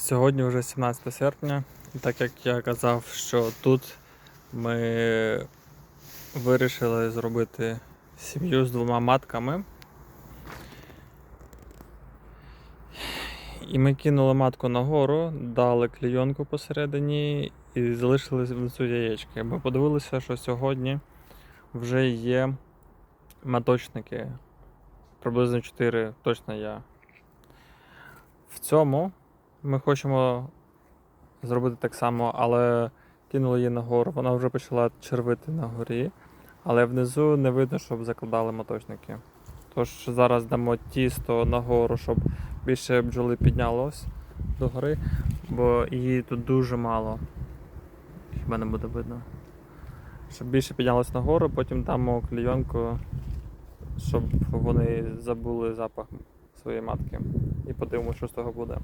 Сьогодні вже 17 серпня, і так як я казав, що тут ми вирішили зробити сім'ю з двома матками. І ми кинули матку нагору, дали клійонку посередині і залишили внизу яєчки. Ми подивилися, що сьогодні вже є маточники. Приблизно 4 точно я. В цьому ми хочемо зробити так само, але кинули її нагору. Вона вже почала червити на горі, але внизу не видно, щоб закладали моточники. Тож зараз дамо тісто нагору, щоб більше бджоли піднялось до гори, бо її тут дуже мало. Хіба не буде видно. Щоб більше піднялось нагору, потім дамо клійонку, щоб вони забули запах своєї матки. І подивимося, що з того буде.